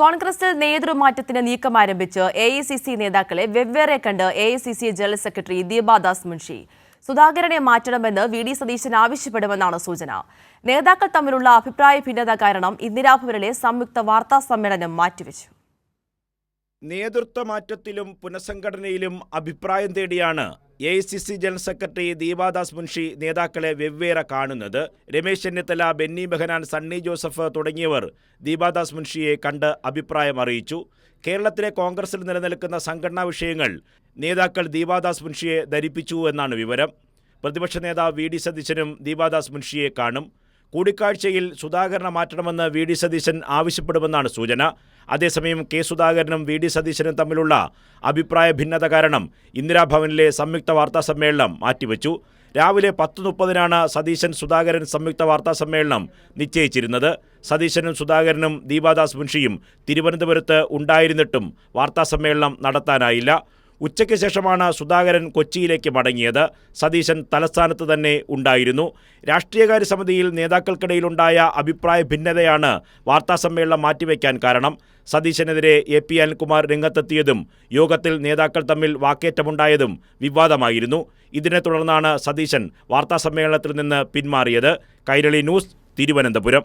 കോൺഗ്രസിൽ നേതൃമാറ്റത്തിന് നീക്കം ആരംഭിച്ച് എ ഐ സി സി നേതാക്കളെ വെവ്വേറെ കണ്ട് A I C C general secretary Deepa Das Munshi. സുധാകരനെ മാറ്റണമെന്ന് വി ഡി സതീശൻ ആവശ്യപ്പെടുമെന്നാണ് സൂചന. നേതാക്കൾ തമ്മിലുള്ള അഭിപ്രായ ഭിന്നത കാരണം ഇന്ദിരാഭവനിലെ സംയുക്ത വാർത്താ സമ്മേളനം മാറ്റിവെച്ചു. നേതൃത്വ മാറ്റത്തിലും പുനഃസംഘടനയിലും അഭിപ്രായം തേടിയാണ് A I C C general secretary Deepa Das Munshi നേതാക്കളെ വെവ്വേറെ കാണുന്നത്. രമേശ് ചെന്നിത്തല ബെന്നി ബെഹനാൻ സണ്ണി ജോസഫ് തുടങ്ങിയവർ ദീപാദാസ് മുൻഷിയെ കണ്ട് അഭിപ്രായം അറിയിച്ചു. കേരളത്തിലെ കോൺഗ്രസിൽ നിലനിൽക്കുന്ന സംഘടനാ വിഷയങ്ങൾ നേതാക്കൾ ദീപാദാസ് മുൻഷിയെ ധരിപ്പിച്ചു എന്നാണ് വിവരം. പ്രതിപക്ഷ നേതാവ് വി ഡി സതീശനും ദീപാദാസ് മുൻഷിയെ കാണും. കൂടിക്കാഴ്ചയിൽ സുധാകരനെ മാറ്റണമെന്ന് വി ഡി സതീശൻ ആവശ്യപ്പെടുമെന്നാണ് സൂചന. അതേസമയം കെ സുധാകരനും വി ഡി സതീശനും തമ്മിലുള്ള അഭിപ്രായ ഭിന്നത കാരണം ഇന്ദിരാഭവനിലെ സംയുക്ത വാർത്താ സമ്മേളനം മാറ്റിവെച്ചു. രാവിലെ പത്ത് മുപ്പതിനാണ് സതീശൻ സുധാകരൻ സംയുക്ത വാർത്താ സമ്മേളനം നിശ്ചയിച്ചിരുന്നത്. സതീശനും സുധാകരനും ദീപാദാസ് മുൻഷിയും തിരുവനന്തപുരത്ത് ഉണ്ടായിരുന്നിട്ടും വാർത്താ സമ്മേളനം നടത്താനായില്ല. ഉച്ചയ്ക്ക് ശേഷമാണ് സുധാകരൻ കൊച്ചിയിലേക്ക് മടങ്ങിയത്. സതീശൻ തലസ്ഥാനത്ത് തന്നെ ഉണ്ടായിരുന്നു. രാഷ്ട്രീയകാര്യ സമിതിയിൽ നേതാക്കൾക്കിടയിലുണ്ടായ അഭിപ്രായ ഭിന്നതയാണ് വാർത്താസമ്മേളനം മാറ്റിവെക്കാൻ കാരണം. സതീശനെതിരെ എ പി അനിൽകുമാർ രംഗത്തെത്തിയതും യോഗത്തിൽ നേതാക്കൾ തമ്മിൽ വാക്കേറ്റമുണ്ടായതും വിവാദമായിരുന്നു. ഇതിനെ തുടർന്നാണ് സതീശൻ വാർത്താസമ്മേളനത്തിൽ നിന്ന് പിന്മാറിയത്. കൈരളി ന്യൂസ് തിരുവനന്തപുരം.